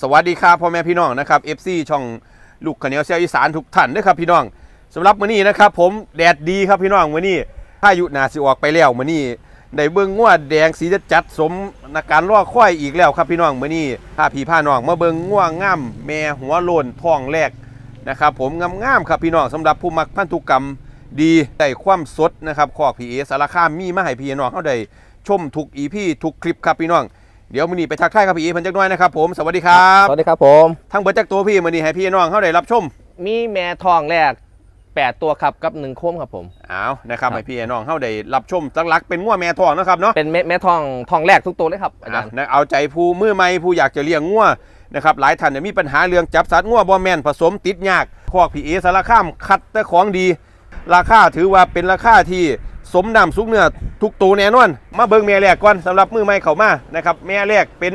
สวัสดีครับพ่อแม่พี่น้องนะครับ FC ช่องลูกขเนียวเสียวอีสานทุกท่านด้วยครับพี่น้องสำหรับมื้อนี้นะครับ ผมแดดดีครับพี่น้องมื้อนี้พายุหนาสิออกไปแล้วมื้อนี้ได้เบิ่งงวดแดงสีจะจัดสมนาการรอค่อยอีกแล้วครับพี่น้องมื้อนี้พาพี่พาน้องมาเบิ่งง่วงง่ามแม่หัวโลนท้องแรกนะครับผมงามๆครับพี่น้องสำหรับผู้มักพันธุกรรมดีได้ความสดนะครับขอกพีเอสารคามมีมาให้พี่น้องเฮาได้ชมทุกอีพีทุกคลิปครับพี่น้อง เดี๋ยวมื้อนี้ไปทักทายครับพี่เอเพิ่นจักหน่อยนะครับผมสวัสดีครับสวัสดีครับผม ทั้งเบิดจักตัวพี่มื้อนี้ให้พี่น้องเฮาได้รับชมมีแม่ทองแรก 8 ตัวครับกับ1โคมครับผมอ้าวนะครับครับ ให้พี่น้องเฮาได้รับชมจักหลักเป็นงัวแม่ทองนะครับเนาะเป็นแม่แม่ทองทองแรกทุกตัวเลยครับอาจารย์อะนะเอาใจผู้มือใหม่ผู้อยากจะเลี้ยงงัวนะครับหลายท่านเนี่ยมีปัญหาเรื่องจับสัตว์งัวบ่แม่นผสมติดยากคอกพี่เอสารคามคัดแต่ของดี ราคาถือว่าเป็นราคาที่ สมน้ำสุกเนื้อทุกตัวแน่นอน มาเบิ่งแม่แรกก่อนสำหรับมือใหม่เข้ามานะครับแม่แรกเป็น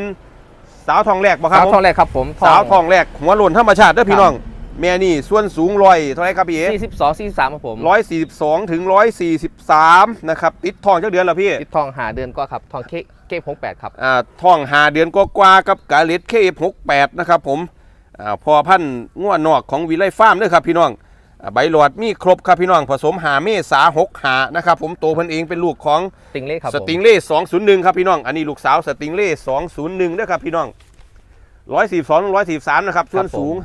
สาวทองแรกบ่ครับสาวผมทองแรกครับผมสาวทองแรกหัวโลนธรรมชาติเด้อพี่น้อง แม่นี่ส่วนสูงร้อยเท่าไหรครับพี่เอ๋42 43ครับผมร้อยสี่สิบสองถึงร้อยสี่สิบสามนะครับติดทองจักเดือนแล้วพี่ติดทองหาเดือนก็ครับทองเคเก้หกแปดครับอ่าทองหาเดือนกว่าๆกับกาเลตเคหกแปดนะครับผมอ่าพอพันธุ์ง่วนอกของวิไลฟาร์มเด้อครับพี่น้องอ่า ใบหลอดมีครบครับพี่น้องผสมหาเมษาหกหานะครับผมโตเพิ่นเองเป็นลูกของติงเล่ครับสผมติงเล่สองศูนย์หนึ่งครับพี่น้องอันนี้ลูกสาวสติงเล่สองศูนย์หนึ่งเด้อครับพี่น้องร้อยสี่สองร้อยสี่สามนะครับส่วนสูง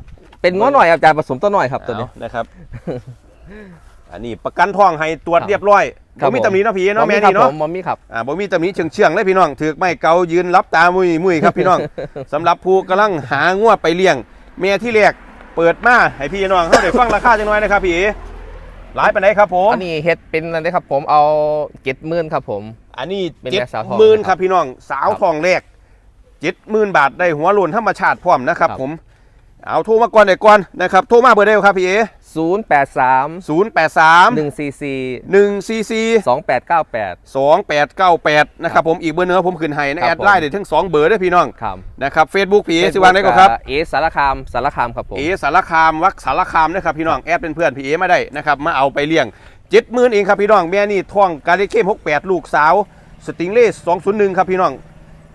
เป็นง้อหน่อยครับอาจารย์ผสมตัวหน่อยครับตัวนี้เอานะครับ อันนี้ประกันทองให้ตรวจครับเรียบร้อยครับบ่มีผมตำหนิเนาะพี่เนาะแม่ครันี่ผเนาะมมอมมี่ครับอ่าบ่มีตำหนิเชื่องๆเลยพี่น้องถือกไม่เกายืนรับตามุยมุยครับพี่น้องสำหรับผู้กำลังหางวดไปเลี้ยงแม่ที่แรก เปิดมาให้พี่น้องเฮาได้ฟังราคาจังน้อยนะครับพี่เอหลายปานใดครับผมอันนี้เฮ็ดเป็นอะไรครับผมเอาเจ็ดหมื่นครับผม อันนี้เป็นเจ็ดแม่สาวทองหมื่นนะครับครับพี่น้องสาวครับทองแรกเจ็ดหมื่นบาทได้หัวโลนธรรมชาติพร้อมนะครับครับผมเอาโทรมาก่อนได้ก่อนนะครับโทรมาเบอร์เดียวครับพี่เอ 083ศูนย์แปดสาม144หนึ่งซีซี2898สองแปดเก้าแปดนะครับผมอีกเบอร์หนึงครับผมขึ้นให้นะครัแอบดผม ไลน์ได้ทั้งสองเบอร์เด้วยพี่น้องครับนะครับเฟซบุ๊กพี่เอสิวางได้ก็ครับ เอสารคามสารคามครับผม เอสารคามวักสารคามนะครับพี่น้องแอดเป็นเพื่อนพี่เอมาได้นะครับมาเอาไปเลี้ยงเจ็ดหมื่นเองครับพี่น้องแม่นี่ท่องการเเข้มหกแปดลูกสาวสติงเล่สองศูนย์หนึ่งครับพี่น้อง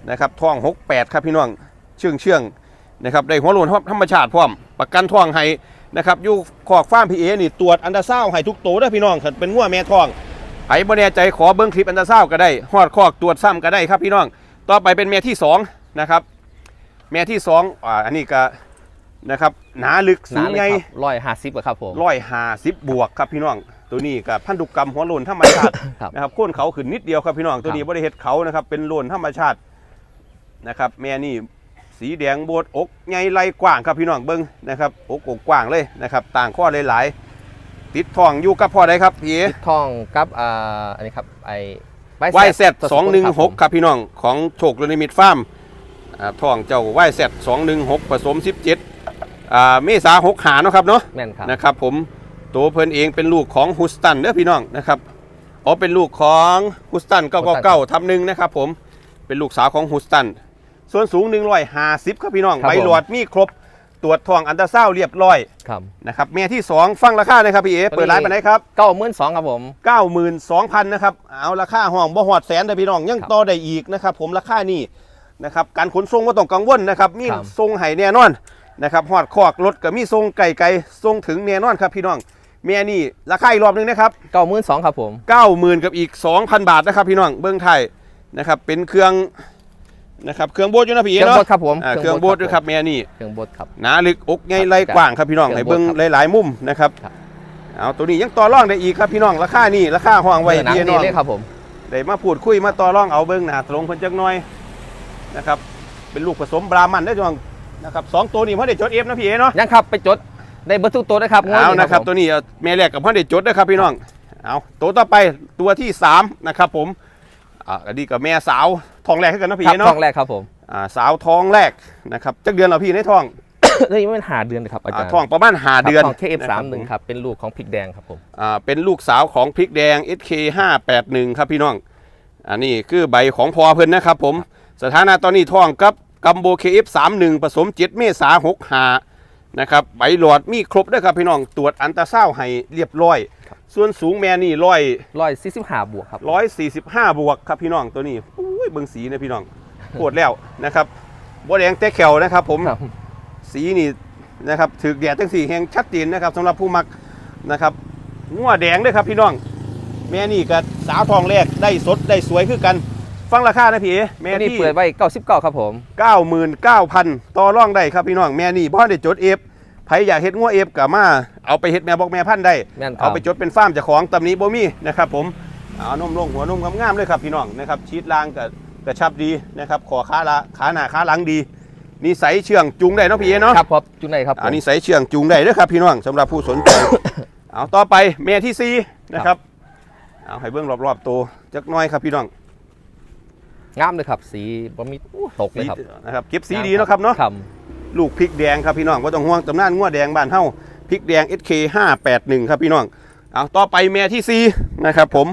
นะครับท่องหกแปดครับพี่น้องเชื่องเชื่องนะครับได้หัวโลนธรรมชาติพร้อมประกันท่องให้ นะครับอยู่ขอกฟ้าร์มพี่เอนี่ตรวจอันดาเศร้าให้ทุกตัวเด้อพี่น้องถ้าเป็นงัวแม่ท่องไอ้บ่แน่ใจขอเบิ้งคลิปอันตราซาวด์ก็ได้ฮอดคอกตรวจซ้ำก็ได้ครับพี่น้อง ต่อไปเป็นแม่ที่สองนะครับแม่ที่สองอ่าอันนี้ก็นะครับหนาลึกสูงใหญ่ร้อยห้าสิบครับผมร้อยห้าสิบบวกครับพี่น้องตัวนี้กับพันธุกรรมหัวโลนธรรมชาติครับนะครับโค่นเขาขึ้นนิดเดียวครับพี่น้องตัวนี้ครับบริเฮ็ดเขานะครับเป็นโลนธรรมชาตินะครับแม่นี่ สีแดงโบดอกใหญ่ไหลกว้างครับพี่น้องเบิ้งนะครับอกอกกว้างเลยนะครับ ต่างข้อหลายๆติดทองอยู่กับพ่อใดครับพี่เอ๋ติดทองกับอ่าอันนี้ครับไอวายเซตสองหนึ่งหกครับพี่น้องของโชคลนิมิตฟาร์มอ่าทองเจ้าวายเซตสองหนึ่งหกผสมสิบเจ็ดอ่าเมษาหกหาเนาะครับเนาะแม่นครับนะครับผมตัวเพิ่นเองเป็นลูกของฮุสตันเด้อพี่น้องนะครับอ๋อเป็นลูกของฮุสตันเก้าเก้าเก้าทับหนึ่งนะครับผมเป็นลูกสาวของฮุสตัน ส่วนสูงหนึ่งร้อยห้าสิบครับพี่น้องใบหลอดมีครบตรวจทองอันตราซาวด์เรียบร้อยครับ นะครับเมียที่สองฟังราคานะครับพี่เอเปิดร้านไปไหนครับ เก้าหมื่นสองครับผม 92,000นะครับเอาราคาห้องบ่หอดแสนแต่พี่น้องยังครับต่อได้อีกนะครับผมราคานี่นะครับการขนส่งก็ต้องกังวลนะครับมีครับ ส่งให้แน่นอนนะครับหอดคอกรถก็มีส่งไก่ไก่ส่งถึงแน่นอนครับพี่น้องเมียนี่ราคาอีกรอบหนึงนะครับ เก้าหมื่นสองครับผม 90,000 กับอีก 2,000 บาทนะครับพี่น้องเบื้องไทยนะครับเป็นเครื่อง นะครับเครื่องโบดอยู่นะพี่เคเอ๋รื่องเนาะบดครับผมอ่าเครื่องโบดด้วยครับเมียนี่เครื่องบดครับ หนาลึกอกใหญ่ไหลกว้างครับพี่น้องเครื่ให้องโบดเบิ้งครับหลายๆมุมนะครับครับ เอาตัวนี้ยังต่อรองได้อีกครับพี่น้องราคานี่ราคาห้องไว้หนังพี่ดีน้อง เลยครับผม ได้มาพูดคุยมาต่อรองเอาเบิ้งหน้าตรงเพิ่นจักหน่อยนะครับเป็นลูกผสมบรามันได้อจังนะครับสองตัวนี้พ่อได้จดเอฟนะพี่เอเนาะยังครับไปจดได้เบอร์ทุกตัวนะครับงวดเอานี้นะครับผมตัวนี้เอาแม่แรกกับพ่อได้จดนะครับพี่น้องเอาตัวต่อไปตัวที่สามนะครับผม อ่าอันนี้กับแม่สาวทองแรกให้กันนะพี่ครัเอบทเนาะองแรกครับผมอ่าสาวทองแรกนะครับจักเดือนเราพี่ในทองนี่มันหาเดือนเลยครับอาอ่าจารย์ทองประมาณหาเดือนทองเคเอฟนะสารัมบหนึ่งผมครับเป็นลูกของพริกแดงครับผมอ่าเป็นลูกสาวของพริกแดง SK 581ครับพี่น้องอันนี้คือใบของพอเพิ่นนะครับผมสถานะตอนนี้ท้องกับกัมโบ KF 31ผสม7เมษา65นะครับใบหลอดมีครบด้วยครับพี่น้องตรวจอันตราซาวด์ให้เรียบร้อย ส่วนสูงแม่นี่ร้อยร้อยสี่สิบห้าบวกครับร้อยสี่สิบห้าบวกครับพี่น้องตัวนี้อุ้ยเบิ่งสีนะพี่น้องโคตรแล้วนะครับบัวแดงแต่แขวนะครับ ผมครับสีนี่นะครับถือแดดทั้งสี่แห่งชัดเจนนะครับสำหรับผู้มักนะครับงัวแดงด้วยครับพี่น้อง แม่นี่กับสาวทองแรกได้สดได้สวยคือกันฟังราคานะพี่เอ๋แม่ตัวนี้ที่เปิดไว้99ครับผม99,000ต่อรองได้ครับพี่น้องแม่นี่บ่ได้จดเอฟ ไผอยากเฮ็ดงัวเอฟก็มา เอาไปเฮ็ดแม่บอกแม่พันธุ์ได้ แม่นครัเอาบไปจดเป็นฟาร์มเจ้าของตำนี้บ่มีนะครับผม เอานมลงหัวนมงามๆเลยครับพี่น้องนะครับชีดลางกับกระชับดีนะครับขอขาละขาหน้าขาหลังดีนิสัยเชื่องจุงได้เนาะพี่เอ๋เนาะ ครับผมจุดไหนครับผม อันนี้ใส่เชื่องจูงได้เด้อครับพี่น้องสำหรับผู้สนใจ เอาต่อไปแม่ที่ซีนะครับ เอาให้เบื้องรอบๆตัวจักหน้อยครับพี่น้องงามเลยครับ สีบะมีตกเลยครับสีนะครับเก็บสีดีเนาะครับเนาะครับ ลูกพริกแดงครับพี่น้องว่าต้องห่วงตำนานงัวแดงบ้านเฮาพริกแดง SK 581 ครับพี่น้องเอาต่อไปแม่ที่ซีนะครับผม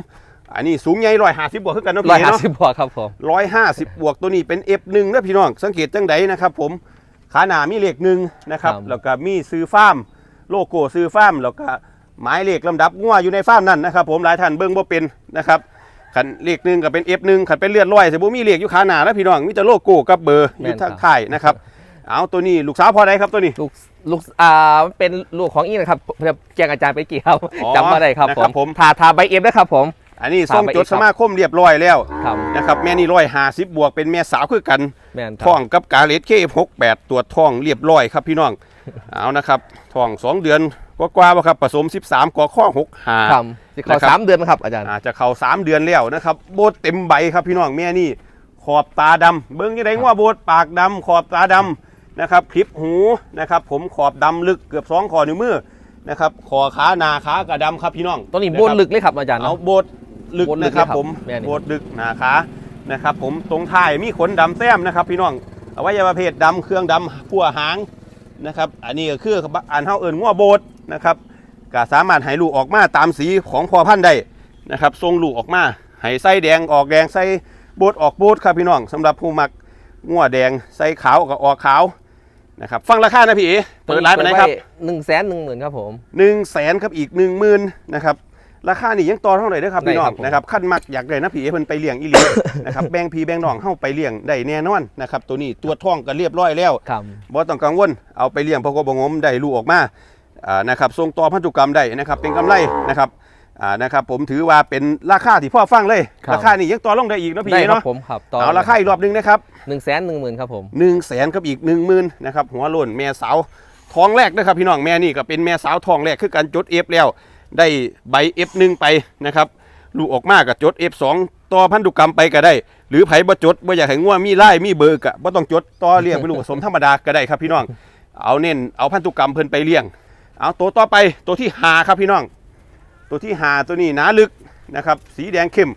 อันนี้สูงใหญ่ร้อยห้าสิบบวกขึ้นกันเนาะร้อยพี่ห้าเนาะสิบบวกครับผมร้อยห้าสิบบวกตัวนี้เป็น F1 นะพี่น้อง สังเกตจังใดนะครับผมขาหนามีเลขหนึ่งนะครับแล้วก็มีซื้อฟาร์มโลโก้ซื้อฟาร์มแล้วก็หมายเลขลำดับงัวอยู่ในฟาร์มนั่นนะครับผมหลายท่านเบิ่งบ่เป็นนะครับขันเลขหนึ่งก็เป็น F1 ขันเป็นเลือดร้อยแต่บ่มีเลขอยู่ขาหนานะพี่น้องมีแต่โลโก้กับเบอร์อยู่ทางท้ายนะครับ เอาตัวนี้ลูกสาวพอได้ครับตัวนี้ ลูกลูกอ่าเป็นลูกของอีนะครับผมจะแจ้งอาจารย์ไปกี่ครับอ๋อจำมาได้ครับนะผครับมผมทาทาใบเอฟด้วยครับผม อันนี้ส่งถามไปจดอีกครัสบมาคมเรียบร้อยแล้วครับ นะครับแม่นี่ร้อยห้าสิบบวกเป็นแม่สาวคือกันแม่นคท้รัอบงกับกาเลสเคหกแปดตัวจท้องเรียบร้อยครับพี่น้อง เอานะครับท้องสองเดือนกว่าๆบ่ครับผสม 13กว่าข้อ6หา ครับสิขอนะครับ สามเดือนนะครับอาจารย์ อาจจะเข้า3เดือนแล้วนะครับโบดเต็มใบครับพี่น้องแม่นี่ขอบตาดำเบิ้งยังไงว่าโบดปากดำขอบตาดำ นะครับคลิปหูนะครับผมขอบดำลึกเกือบสองขอนิ้วมือนะครับขอขาหนาขากระดำครับพี่น้องตัวนี้ะโบนครับลึกเลยครับอาจารย์เอาเนาะโบดลึกโบดลึกนะครับเลยครับผมแม่นี่โบดลึกหนาขานะครับผมตรงท้ายมีขนดำแซมนะครับ พี่น้องอวัยวะเพศดำเครื่องดำพัวหางนะครับอันนี้ก็คืออันเท่าเอิญง้อโบดนะครับก็สามารถให้ลูกออกมาตามสีของพ่อพันธุ์ได้นะครับทรงลูกออกมาให้ไส้แดงออกแดงไส้โบดออกโบดครับพี่น้องสำหรับผู้มักง้อแดงไส้ขาวก็ออกขาว นะครับฟังราคานะพี่เอ๋เปิดร้านไปไหนครับหนึ่งแสนหนึ่งหมื่นครับผมหนึ่งแสนครับอีกหนึ่งหมื่นนะครับราคานี่ยังต่อเท่าไหร่เด้อครับพี่น้องได้ครับผมนะครับขั้นมักอยากได้นะพี่เอเพิ่นไปเลี้ยงอีหลีนะครับแบ่งพี่แบ่งน้องเข้าไปเลี้ยงได้แน่นอนนะครับตัวนี้ตัวท้องก็เรียบร้อยแล้วครับบ่ต้องกังวลเอาไปเลี้ยงพอกบงมได้ลูกออกมาอ่านะครับส่งต่อพันธุกรรมได้นะครับเป็นกำไรนะครับอ่านะครับผมถือว่าเป็นราคาที่พ่อฟังเลยครับราคานี่ยังต่อรองได้อีกนะพี่ได้เอครับเนาะผมครับต่อเอาราคาอีกรอบหนึงนะครับ หนึ่งแสนหนึ่งหมื่นครับผมหนึ่งแสนกับอีกหนึ่งหมื่นนะครับหัวโล้นแม่สาวทองแรกนะครับพี่น้องแม่นี่ก็เป็นแม่สาวทองแรกคือการจดเอฟแล้ว ได้ใบ F1 ไปนะครับลูกออกมากับจด F2 ต่อพันธุกรรมไปก็ได้ หรือไผบ่จดบ่อยากให้ง่วมีไล่มีเบอร์กะบ่ต้องจดต่อเลี้ยงเป็นลูกผสมธรรมดาก็ได้ครับพี่น้องเอาเน้นเอาพันธุกรรมเพิ่นไปเลี้ยง เอาตัวต่อไปตัวที่หาครับพี่น้อง ตัวที่หาตัวนี้หนาลึกนะครับสีแดงเข้ม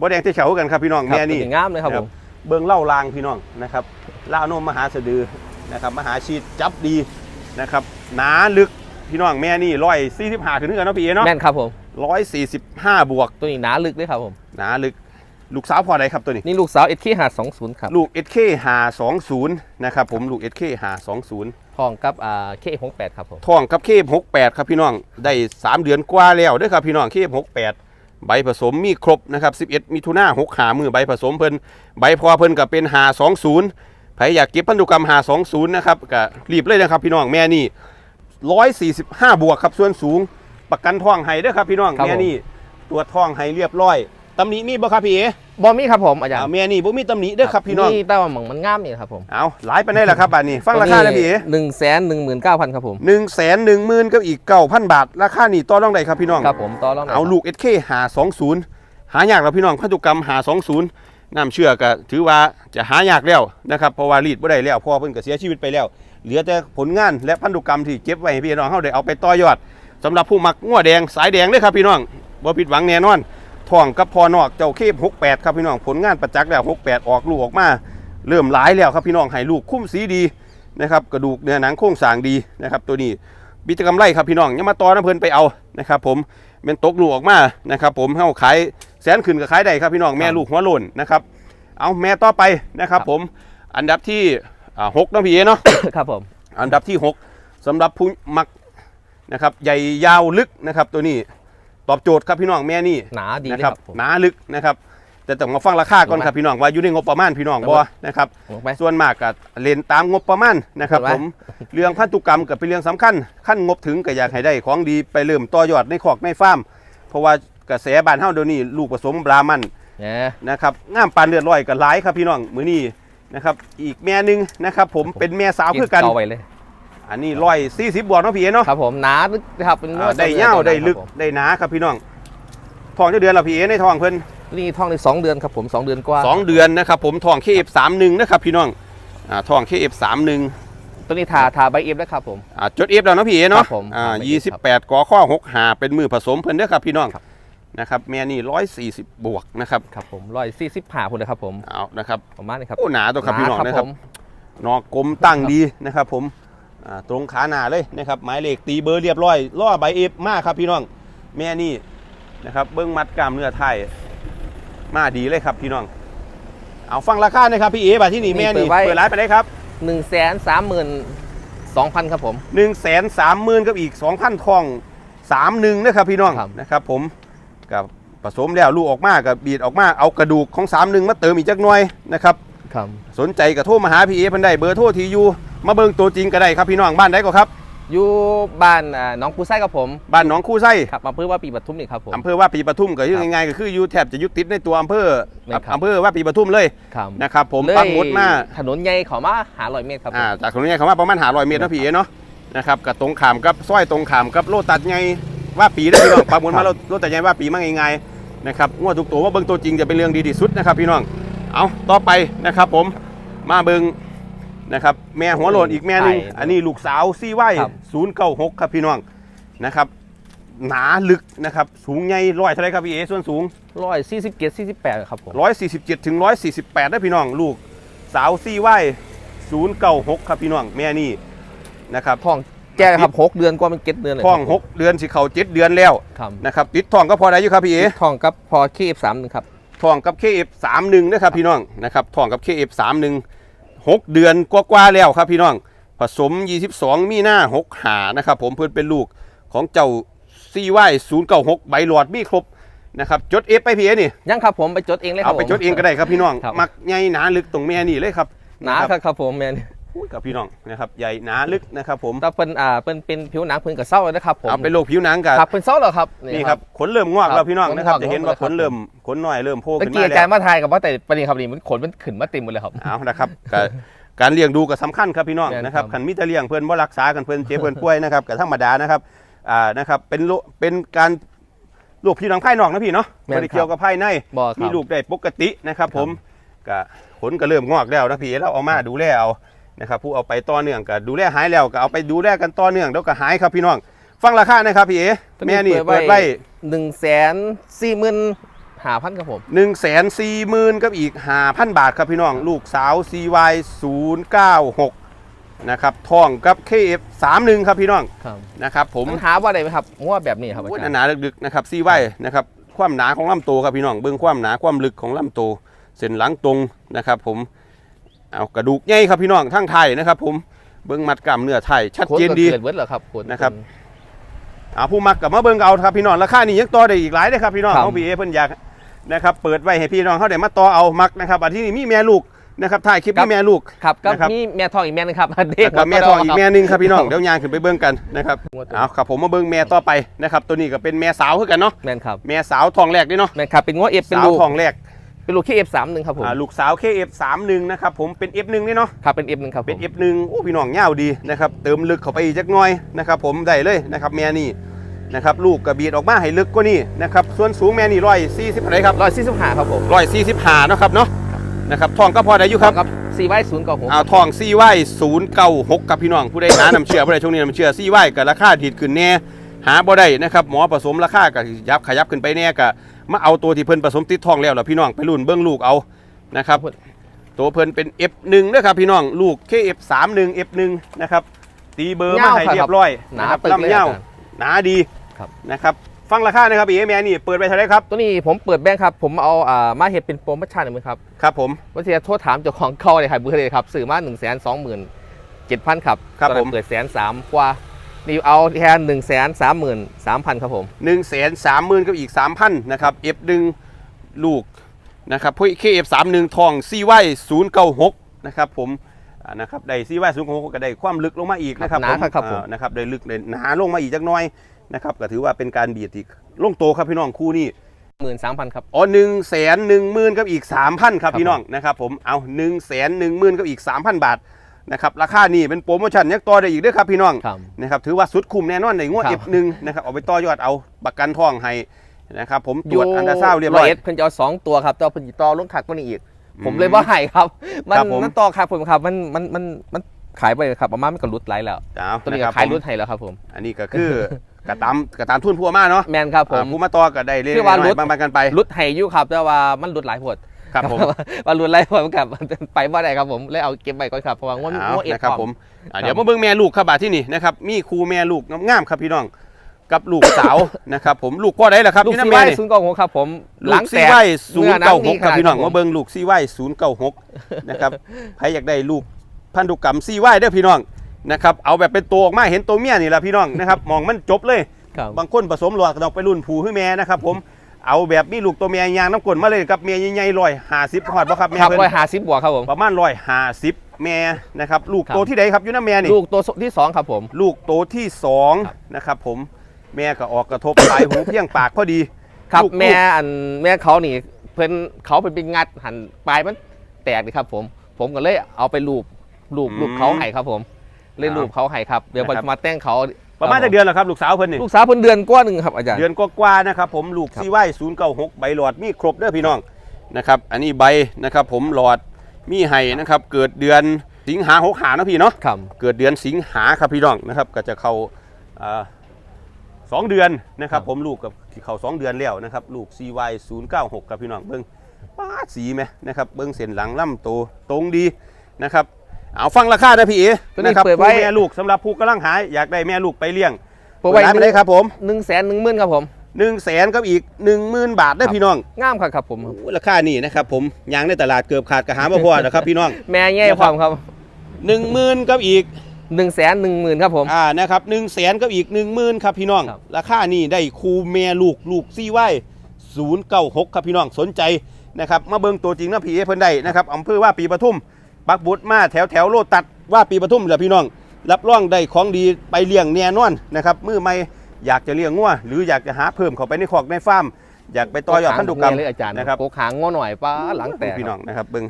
บ่แดงที่เฉากันครับพี่น้องครับแม่นี่ตัวงามเลยครับผม เบิ่งเล่าลางพี่น้องนะครับล่าโนมมหาสะดือนะครับมหาชีดจับดีนะครับหนาลึกพี่น้องแม่นี่ร้อยสี่สิบห้าถึงนึงกันเนาะพี่เอเนาะแม่นครับผมร้อยสี่สิบห้าบวกตัวนี้หนาลึกเลยครับผมหนาลึกลูกสาวพอใดครับตัวนี้นี่ลูกสาวเอ็ดที่หาสองศูนย์ครับลูก SK หาสองศูนย์นะครับผมลูก SK หาสองศูนย์ทองกับอ่าเคหกแปดครับผมท้องกับเคบหกแปดครับพี่น้องได้สามเดือนกว่าแล้วเด้วยครับพี่น้องเคบหกแปด ใบผสมมีครบนะครับสิบเอ็ดมิถุนาหกหามือใบผสมเพิ่นใบพอเพิ่นก็เป็นหาสองศูนย์ใครอยากเก็บพันธุกรรมหาสองศูนย์นะครับก็รีบเลยนะครับพี่น้องแม่นี่ร้อยสี่สิบห้าบวกครับส่วนสูง ประกันท้องให้เด้อครับพี่น้องครับผมแม่นี่ตัวท้องให้เรียบร้อย ตำหนิมีบ่ครับพี่เอ๋บอมี่ครับผมอาจารย์อ่าแม่นี่บ่มีตำหนิเด้อครับพี่น้องนี่แต่ว่าหมองมันงามนี่ครับผมเอาหลายไปได้แล้วครับบาดนี้ฟังราคานะพี่เอ๋หนึ่งแสนหนึ่งหมื่นเก้าพันครับผมหนึ่งแสนหนึ่งหมื่นกับอีกเก้าพันบาทราคานี่ต่อรองได้ครับพี่น้องครับผมต่อรองหน่ยเอาครับลูก SK หา20หายากแล้วพี่น้องพันธุกรรมหา20น้ำเชื่อก็ถือว่าจะหายากแล้วนะครับเพราะว่ารีดบ่ได้แล้วพ่อเพิ่นก็เสียชีวิตไปแล้ว เหลือแต่ผลงานและพันธุกรรมที่เก็บไว้ให้พี่น้องเฮาได้เอาไปต่อยอดสำหรับผู้มักงัวแดงสายแดงเด้อครับพี่น้องบ่ผิดหวังแน่นอน ท้องกับพอนอกเจ้าเคบ68ครับพี่น้องผลงานประจักษ์แล้ว68ออกลูกออกมา เริ่มหลายแล้วครับพี่น้องให้ลูกคุ้มสีดีนะครับกระดูกเนื้อหนังโครงสร้างดีนะครับตัวนี้บิจกรรมไรครับพี่น้องอยังมาต่อน้ำเพลินไปเอานะครับผมเป็นตกลูกออกมานะครับผมเฮาขายแสนขึ้นก็ขายได้ครับพี่น้องแม่ลูกหัวโลนนะครับเอาแม่ต่อไปนะครับผมอันดับที่อ่าหกเนาะพี่เอเนาะครับผมอันดับที่หกสำหรับผู้มักนะครับใหญ่ยาวลึกนะครับตัวนี้ ตอบโจทย์ครับพี่น้องแม่นี่หนาดีนะเลยคครัรับบผมหนาลึกนะครับแต่ต้องมาฟังราคาก่อนครับพี่น้องว่าอยู่ในงบประมาณพี่น้องบ่นะครับลงไปส่วนมากก็เล่นตามงบประมาณนะครับเห็นไหมผมเรื่องพันธุกรรมก็เป็นเรื่องสำคัญขั้นงบถึงก็อยากให้ได้ของดีไปเริ่มต่อยอดในคอกในฟาร์มเพราะว่ากระแสบ้านเฮาเดี๋ยวนี้ลูกผสมบรามันเนี่ยนะครับงามปานเลือดร้อยก็หลายครับพี่น้องมื้อนี้นะครับอีกแม่หนึงนะครับผมเป็นแม่สาวคือกันเก่าไปเลย อันนี้ร้อยสี่สิบบวกเนาะพี่เอ๋เนาะครับผมหนาลึกนะครับเป็นอ่าได้ยาวได้ลึกได้หนาครับพี่น้องทองเจ้าเดือนละพี่เอ๋ในทองเพิ่นนี่ท่องในสองเดือนครับผมสองเดือนกว่าสองเดือนนะครับผมทองเคเอฟสามหนึ่งนะครับพี่น้องอ่าทองเคเอฟสามหนึ่งตัวนี้ทาทาใบเอฟแล้วครับผมอ่าจดเอฟแล้วเนาะพี่เอ๋เนาะครับผมอ่าครับยี่สิบแปดกอข้อหกหาเป็นมือผสมเพิ่นเด้อครับพี่น้องครับนะครับแม่นี่ร้อยสี่สิบบวกนะครับครับผมร้อยสี่สิบห้าคนนะครับผมเอานะครับประมาณนี้ครับโอ้หนาตัวครับพี่น้องหานะครับผมนอกกลมตั้งดีนะครับผมอ่า ตรงขาหน้าเลยนะครับหมายเลขตีเบอร์เรียบร้อยล่อใบเอฟมากครับพี่น้องแม่นี่นะครับเบิ้งมัดกล้ามเนื้อไทยมาดีเลยครับพี่น้อง เอาฟังราคาหนะครับพี่เอ๋บาทที่นี่แม่นี่เปิดร้านไปได้ครับหนึ่งแสนสามหมื่นสองพันครับผม1นึ่งแสนสามหมื่นกับอีก2 0 0 0ทองสามหนึ่งนะครับพี่น้องครับนะครับผมกับผสมแล้วลูกออกมากับบีดออกมาเอากระดูกของสามหนึ่งมาเติมอีกจักหน่อยนะครับครับสนใจกับโทรมาหาพี่เอเพันได้เบอร์โทรที่อยู่ มาเบิ่งตัวจริงก็ได้ครับพี่น้องบ้านใดก็ครับอยู่บ้านอ่าน้องปูไส้ครับผมบ้านหนองคู่ไส้ครับมาเพื่อว่าปีปทุมนี่ครับผม อำเภอว่าปีปทุมก็อยุ่ครับง่ายๆก็คืออยู่แทบจะอยุติดในตัวอำเภอแม่นครับ อำเภอว่าปีปทุมเลยครับนะครับผมเลยปักหมุดมา ถนนใหญ่เขามาหาร้อยเมตรครับผม อ่าจากถนนใหญ่เขามาประมาณหาร้อยเมตรนะพี่เอเนาะนะครับกับตรงขามกับซอยตรงขามกับโลตัดไงว่าปีได้พี่น้องปักหมุดมาโลโลตัดไงว่าปีมาง่ายๆนะครับงวดทุกตัวว่าเบิ่งตัวจริงจะเป็นเรื่องดีที่สุดนะครับพี่น้องเอาต่อไปนะครับผมมาเบิ่ง นะครับแม่หัวโลนอีกแม่หนึงอันนี้ลูกสาวซี่ไว้ศูนย์เก้าหกครับพี่น้องนะครับ หนาลึกนะครับสูงใหญ่ร้อยเท่าไรครับพี่เอส่วนสูง ร้อยสี่สิบเจ็ดสี่สิบแปดครับผม 147ถึง148ได้พี่น้องลูกสาวซี่ไว้096ครับพี่น้องแม่นี่นะครับท้องแก่ครับหกเดือนกว่ามันเจ็ดเดือนเลยท้องครับผม6เดือนสิเข้า7เดือนแล้วครับนะครับติดท้องก็พอได้อยู่ครับพี่เอ ท้องกับพอเคฟสามหนึ่งครับท้องกับ KF31 นะครับพี่น้องนะครับท้องกับ KF31 6เดือนกว่าๆแล้วครับพี่น้อง ผสม 22 มีหน้า6หานะครับผมเพื่อนเป็นลูกของเจ้าซี่ไว้096ใบหลอดมีครบนะครับจด F ไปพี่เอนี่ยังครับผมไปจดเองเลยครัเอาบไปผม จดเองก็ได้ครับพี่น้อง ครับ มักใหญ่หนาลึกตรงแม่นี่เลยครับหนาะครับครับผมแมนอุ้ย กับพี่น้องนะครับใหญ่หนาลึกนะครับผมถ้าเป็นอ่าเป็นเป็นผิวหนังเพิ่นกับเศร้าเลยนะครับผมเอาเป็นโรคผิวหนังกับครับเพิ่นเศร้าเหรอครับนี่ครับขนเริ่มงอกครัแล้บวพี่น้องขนนะครับงอกจะเห็นว่าเริ่มงอกขนเริ่มขนหน่อยเริ่มโผล่ตะขึ้นกี้มาอาแล้จารวย์มาทายกับว่าแต่ประเด็นครับนี่มันขนมันขึ้นมาเต็มหมดเลยครับเอานะครับก็การเลี้ยงดูก็สำคัญครับพี่น้องแม่นนะครับครับขันมิจะเลี้ยงเพื่อนว่ารักษากันเพื่อนเจ็บเพื่อนป่วยนะครับก็ธรรมดานะครับอ่านะครับเป็นโรเป็นการลูกพี่น้องภายนอกนะพี่เนาะไม่ได้เกี่ยวกับภายในบอกครับมีลูกได้ปกตินะครับ ผมก็ขนก็เริ่มงอกแล้วนะพี่เราเอามาดูแลเอา นะครับผู้เอาไปต่อเนื่องก็ดูแลหายแล้วก็เอาไปดูแลกันต่อเนื่องแล้วก็หายครับพี่น้อง ฟังราคานะครับพี่เอแม่นี่เปิดไว้หนึ่งแสนสี่หมื่นห้าพันครับผม1นึ่งแสนสี่หมื่นกับอีกห้าพันบาทครับพี่น้อง ลูกสาว CY 0 9 6นะครับทองกับ KF 3 1ครับพี่น้องครับนะครับผมมันหาว่าได้ไหมครับว่าแบบนี้ครับอาโอ้ยจารย์หนาๆลึกๆนะครับ CY นะครับความหนาของลำตัวครับพี่น้องเบื้องความหนาความลึกของลำตัวเส้นหลังตรงนะครับผม เอากระดูกใหญ่ครับพี่น้องทั้งไทยนะครับ ผมเบื้องมัดกล้ามเนื้อไทยชัดขนเจนก็ดีเกิดเวิร์ดเหรอครับขนนะครับเอาผู้มักกับมาเบิ่งเอาครับพี่น้องราคานี่ยังต่อได้อีกหลายเลยครับพี่น้องครับของพี่เอเพิ่นอยากนะครับเปิดไว้ให้พี่น้องเขาได้มาต่อเอามักนะครับอันที่นี่มีแม่ลูกนะครับถ่ายคลิปครัมีบแม่ลูกครับก็นะครับมีแม่ทองอีกแม่นึงครับเด็กแล้วกับแม่ทองอีกแม่หนึงครับพี่น้องครับเดี๋ยวยางขึ้นไปเบิ่งกันนะครับงวดตัวเอาครับผมมาเบิ่งแม่ต่อไปนะครับตัวนี้ก็เป็นแม่สาวคือกันเนาะแม่นครับแม่สาวทองแรกนี่เนาะแม่นครับเป็นงวดเอฟเป็นสาวลูกทองแรก เป็นลูกเคเอฟสามหนึ่งครับผมอ่าลูกสาว KF31 นะครับผมเป็น F1 นี่เนาะครับเป็นเอฟหนึ่งครับผมเป็น F1 โอ้พี่น้องยาวดีนะครับเติมลึกเข้าไปอีกจักหน่อยนะครับผมได้เลยนะครับแม่นี่นะครับลูกกระบีดออกมาให้ลึกกว่านี้นะครับส่วนสูงแม่นี่ร้อยสี่สิบอะไรครับร้อยสี่สิบห้าครับผมร้อยสี่สิบห้าเนาะครับเนาะนะครับทองก็พอได้อยู่ครับครับสี่ไว้ศูนย์เก้าหกเอาทองซีไว้ศูนย์เก้าหกกับพี่น้องผู้ใดหาน้ำเชื่อผู้ใดช่วงนี้น้ำเชื่อซีไว้กับราคาดีดขึ้นแน่หาบ่ได้นะครับหมอผสมราคากับยับขยับขึ้นไปแน่ก็ มาเอาตัวที่เพิ่นผสมติดทองแล้วล่ะพี่น้องไปรุ่นเบิ้งลูกเอานะครับ ตัวเพิ่นเป็น F1 นะครับพี่น้องลูก KF31 F1 นะครับตีเบอร์มาให้เรียบร้อยหนานะครับตึกเลยลำเงาอาจารย์หนาดีครับนะครับฟังราคานะครับพี่เอแม่นี่เปิดไปเท่าไหรครับ ตัวนี้ผมเปิดแบงค์ครับ ผมเอาอ่ามาเห็ดเป็นโปรโมชั่นหนึ่งครับ ครับผมว่าจะโทษถามเจ้าของเขาเลยครับเบอร์เลยครับซื้อมา1นึ่งแสนสองหมื่นเจ็ดพันครับครับตอนนั้นผมเปิดแสนสามกว่า นี่เอาแค่หนึ่งแสนสามหมื่นสามพันครับผมหนึ่งแสนสามหมื่นกับอีกสามพันนะครับ F1 ลูกนะครับพวก KF31 ทอง CY096 นะครับผมอ่านะครับได้ CY096 ก็ได้ความลึกลงมาอีกนะครับหนาครับครับผม อ่านะครับได้ลึกได้หนาลงมาอีกจักหน่อยนะครับก็ถือว่าเป็นการบีดที่ลงโตครับพี่น้องคู่นี้ หมื่นสามพันครับ อ๋อหนึ่งแสนหนึ่งหมื่นกับอีกสามพันครับครับ พี่น้องนะครับผมเอาหนึ่งแสนหนึ่งหมื่นกับอีกสามพันบาท นะครับราคานี่เป็นโปรโมชั่นยังต่อได้อีกเด้วยครับพี่น้องครับนะครับถือว่าสุดคุ้มแน่นอนในงวดครับเอฟหนึ่งนะครับเอาไปต่อยอดเอาประกันท่องให้นะครับผมตรวจอันตราซาวด์เรียบร้อยเเพิ่นจะเอาสองตัวครับแต่ว่าเพิ่นจะต่อลงขักกว่านี้อีก ผมอืมเลยว่าให้ครับ มันครับผมมันต่อครับผมครับมันมันมันมันขายไปครับประมาณมันก็รุดไหลแล้วเอาตัวนี้นะคก็รับขายผมรุดให้แล้วครับผม อันนี้ก็คือกระตามกระตามทุนพัวมาเนาะแมนครับผมอ่าผู้มาต่อก็ได้เรื่อยคือว่าๆหน่รุอดยบางๆกันไปรุดให้อยู่ครับ แต่ว่ามันรุดหลายผด ครับผม ว่ารุดหลายผดมันกับไปบ่ได้ครับผมเลยเอาเก็บไว้ก่อนครับเพราะว่างวดเอางวดเอ็ดนะครับพร้อผมอ่าเดี๋ยวมาเบิ่งแม่ลูกครับบาดที่นี่นะครับมีครูแม่ลูกงามๆครับพี่น้องกับลูกสาวนะครับผมลูกพ่อได้แหละครับลูกนี่ซีนะไว้แม่นี่ศูนย์เก้าหกครับผมลูกซีไว้ศูนย์เก้าหกครับพี่น้องมามาเบิ่งลูกซีไว้ศูนย์เก้าหกนะครับใครอยากได้ลูกพันธุกรรมซีไว้เด้อพี่น้องนะครับเอาแบบเป็นตัวออกมาเห็นตัวเมียนี่แหละพี่น้องนะครับมองมันจบเลยครับบางคนผสมหลอดก็ต้องไปรุ่นผูให้แม่นะครับผม เอาแบบมีลูกตัวเมียยางน้ำกลนมาเลยกับเมียใหญ่ๆร้อยห้าสิบหอดบ่ครับแม่ครับเพิ่นร้อยห้าสิบบวกครับผมประมาณร้อยห้าสิบแม่นะครับลูกครับโตที่ใดครับอยู่น้ำแม่นี่ลูกตัวที่สองครับผม ลูกโตที่สองครับนะครับผมแม่ก็ออกกระทบปลายหูเพียงปากพอดีครับลูกแม่อันแม่เขานี่เพิ่นเขาเป็นเป็นงัดหันปลายมันแตกนี่ครับผม ผมก็เลยเอาไปลูบลูบลูบเขาให้ครับผม เลยลูบเขาให้ครับเดี๋ยวผมมาแต่งเขา ประมาณจะเดือนแล้วครับลูกสาวเพิ่นนี่ลูกสาวเพิ่นเดือนกว่าหนึ่งครับอาจารย์เดือนกว่าๆนะครับผมลูกครับซีไว้ศูนย์เก้าหกใบหลอดมีครบเด้อพี่น้องนะครับอันนี้ใบนะครับผมหลอดมีไห้นะครับเกิดเดือนสิงหาหกหานะพี่เนาะครับเกิดเดือนสิงหาครับพี่น้องนะครับก็จะเข้าอ่าสองเดือนนะครับผมลูกกับที่เข้าสองเดือนแล้วนะครับลูก CY 0 9 6ครับพี่น้องเบิ้งป้าดสีไหมนะครับเบิ้งเส้นหลังล่ำโตตรงดีนะครับ เอาฟังราคานะพี่เอ๋ตัวนี้นะครับเปิดไว้ผู้แม่ลูกสำหรับผู้กำลังหาอยากได้แม่ลูกไปเลี้ยงเปิดไว้ร้านไปเลยครับผมหนึ่งแสนหนึ่งหมื่นครับผม 1นึ่งแสนกับอีก 1 0,000 บาทได้ครับพี่น้องงามครับครับผมโอ้ราคานี่นะครับผมยางในตลาดเกือบขาดกระหามาพอนะครับพี่น้อง แม่แง่ความครับ1 0,000กับอีกหนึ่งแสนหนึ่งหมื่นครับผม อ่านะครับหนึ่งแสนกับอีกหนึ่งหมื่นครับพี่น้อง ครับ ราคานี่ได้คูเมียลูกลูกซี่ไว้ศูนย์เก้าหกครับพี่น้องสนใจนะครับมาเบิ่งตัวจริงนะพี่เอเพิ่นได้นะครับอำเภอว่าปีปทุม ปักบุตรมาแถวแถวโลตัดว่าปีปทุมเหรอพี่น้อง รับรองได้ของดีไปเลี้ยงแน่นอนนะครับมือไม่อยากจะเลี้ยงงัวหรืออยากจะหาเพิ่มเข้าไปในคอกในฟาร์มอยากไปต่อยอดพันธุกรรมเลยอาจารย์นะครับโกขางง้อหน่อยป้าหลังแตกพี่น้องนะครับเบิ่ง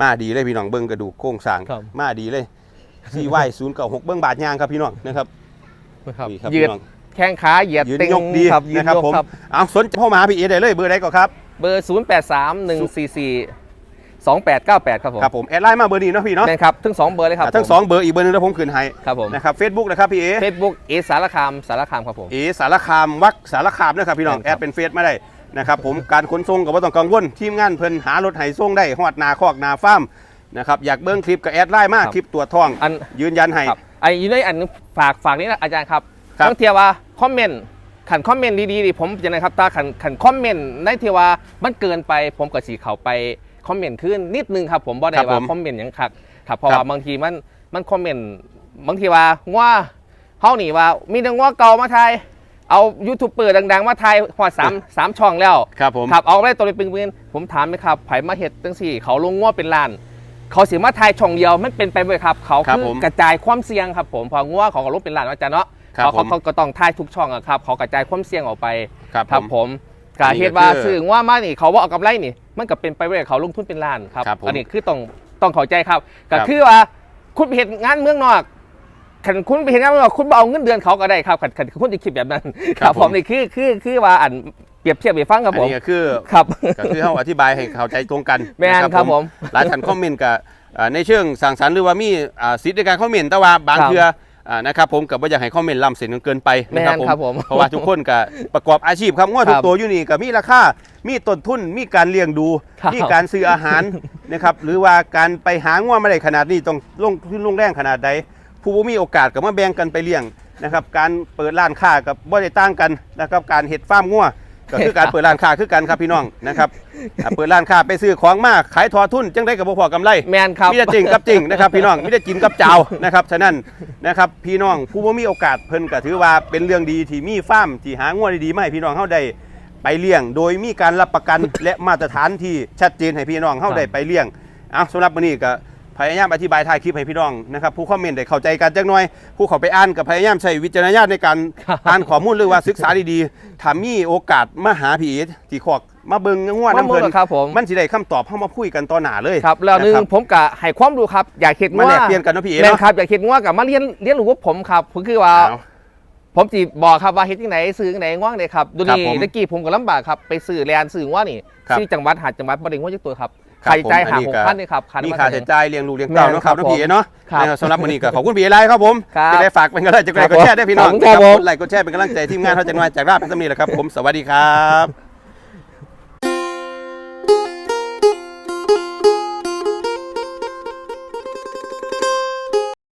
มาดีเลยพี่น้องเบิ่งกระดูกโครงสร้างครับมาดีเลยซี่ไว้ศูนย์เก้าหกเบิ่งบาทยางครับพี่น้องนะครับครับนี่ครับยืพี่ดน้องแข้งขาเหยียดยืนเต็งยกดีครับยืนนะครับยกผมครับเอาสนใจเข้ามาหาพี่เอได้เลยเบอร์ใดก็ครับ เบอร์ 0 8 3 1 4 4 2 8 9 8 ครับผมครับผมแอดไลน์มาเบอร์นี้เนาะพี่เนาะแม่นครับทั้งสองเบอร์เลยครับอะทั้งผมสองเบอร์อีกเบอร์หนึงแล้วผมคืนให้ครับผมนะครับเฟซบุ๊กนะครับพี่เอเฟซบุ๊กเอสารคามสารคามครับผมเอสารคามวักสารคามนะครับพี่น้องครับแอดเป็นเฟซไม่ได้นะครับผมการขนส่งก็บ่ต้องกังวลทีมงานเพิ่นหารถไห้ส่งได้ฮอดนาคอกนาฟาร์มนะครับอยากเบิ้งคลิปก็แอดไลน์มาคลิปตัวจทองอันยืนยันให้ครับไอ้อยูในอันฝากฝากนี้นะอาจารย์ครับครับต้องเทียว่าคอมเมนต์ขันคอมเมนต์ดีๆดิผมจะนะครับตาขันขันคอมเมนต์ในเทียว่ามันเกินไปผมก็สีเขาไป คอมเมนต์ขึ้นนิดนึงครับผมบ่ได้ครับว่าผมคอมเมนต์หยังคักครับเพราะครับ ว่าบางทีมันมันคอมเมนต์บางทีว่าว่าเฮานี่ว่ามีแต่ว่าเก่ามาไทยเอายูทูบเบอร์ดังๆ มาไทยพอดสามสามช่องแล้ว ครับผม ครับเอาได้ตัวเป็นปืนผมถามไหมครับไผมาเห็ดตั้งสี่ เขาลงง้อเป็นล้าน เขาเสียมาไทยช่องเดียวมันเป็นไปเลยครับ เขาครับคือผมกระจายความเสี่ยงครับผมพอง้อเขาก็ลงเป็นล้านอาจารย์เนาะครับเขาเขาผม เขาก็ต้องทายทุกช่องอะครับเขากระจายความเสี่ยงออกไปครับครับผมผมกาอันนี้เหตุว่าก็คือ สื่อว่ามานี่เขาว่าเอากำไรนี่ มันก็เป็นไปเลยเขาลงทุนเป็นล้านครับครับผมอันนี้คือต้องต้องเข้าใจครับครัก็บคือว่าคุณไปเห็นงานเมืองนอกขันคุณไปเห็นงานเมืองนอกคุณบ่เอาเงินเดือนเขาก็ได้ครับขันขันคุณจะคิดแบบนั้นครับผมนี่คือคือคือว่าอันเปรียบเทียบไปฟังครับอันผมนี้ก็คือครับ ก็คือเขาอธิบายให้เข้าใจตรงกันแม่นครับผมหลายท่านคอมเมนต์กับอ่าในเชิงสั่งสรรค์หรือว่ามีอ่าสิทธิ์ในการคอมเมนต์แต่ว่าบางครับ เทื่อ อ่านะครับผมกับว่าอยากให้คอมเมนต์ล้ำเส้นจนเกินไปนะครับแม่นครับผมเพราะว่าทุกคนก็ประกอบอาชีพครับง้อทุคกรับตัวอยู่นี่ก็มีราคา มีต้นทุน มีการเลี้ยงดู ครับ มีการซื้ออาหาร นะครับหรือว่าการไปหาง้อมาได้ขนาดนี้ต้องลงทุนลงแรงขนาดใดผู้บ่มีโอกาสก็มาแบ่งกันไปเลี้ยงนะครับการเปิดร้านค้ากับบ่ได้ต่างกันนะครับการเฮ็ดฟาร์มง้อ ก็คือการเปิดร้านค้าคือกันครับพี่น้องนะครับอ่าเปิดร้านค้าไปซื้อของมาขายทอทุนจังได้กับบ่พอกำไรแมนครับมีแต่จริงกับจริงนะครับพี่น้องมีแต่จริงกับเจ้านะครับฉะนั้นนะครับพี่น้องผู้บ่มีโอกาสเพิ่นก็ถือว่าเป็นเรื่องดีที่มีฟาร์มที่หางวดดีๆมาให้พี่น้องเฮาได้ไปเลี้ยง โดยมีการรับประกันและมาตรฐานที่ชัดเจนให้พี่น้องเข้าได้ไปเลี้ยงเอาสำหรับวันนี้ก็ พยายามอธิบายท้ายคลิปให้พี่น้องนะครับผู้คอมเมนต์ได้เข้าใจกันจักหน่อย ผู้เขาไปอ่านกับพยายามใช้วิจารณญาณในการอ่านข้อมูลหรือว่าศึกษาดีๆถ้ามีโอกาสมาหาพี่เอที่ขอกมาเบิ่งงวดมะน้ำม่วเพิ่งนเหรอครับผมมันสิได้คำตอบเข้ามาคุยกันต่อหน้าเลยครับแล้วหนึงะครับผมกะให้ความรู้ครับ อยากเห็นมาว่าแลกเปลี่ยนกันเนาะพี่เอ๋แม่นเนาะครับอยากเห็นว่ากับมาเรียนเรียนรู้กับผมครับผมคือว่าเอาผมจีบอกครับว่าเฮ็ดยังไงซื้อยังไงง่วงเลยครับดูครับนี่ผมตะกี้ผมก็ลำบากครับไปซื้อแลนซื้อว่านี่ครับซื้อจังหวัดหาดจังหวัดบริงว่าจักตัวครับ ครับใครใจายผมอันหานี้หกก็ พันนี่ครับคัน มีมาค่าเท่าใช้จ่ายเลี้ยงลูกเลี้ยงเต้าแม่นเนาะครับครับน้องพี่เอ๋เนาะครับนะครับสำหรับวันนี้ก็ขอบคุณพี่เอ๋ไลายครับผมครับจะได้ฝากเป็นกำลังใจกดไลค์ครักบดแชร์ได้วยพี่น้องขอบคุณครับนะผม กดไลค์กดแชร์เป็นกำลังใจทีมงานเท่าจังหวัดจากราชเป็นตำหนิแหละครับผมสวัสดีครับ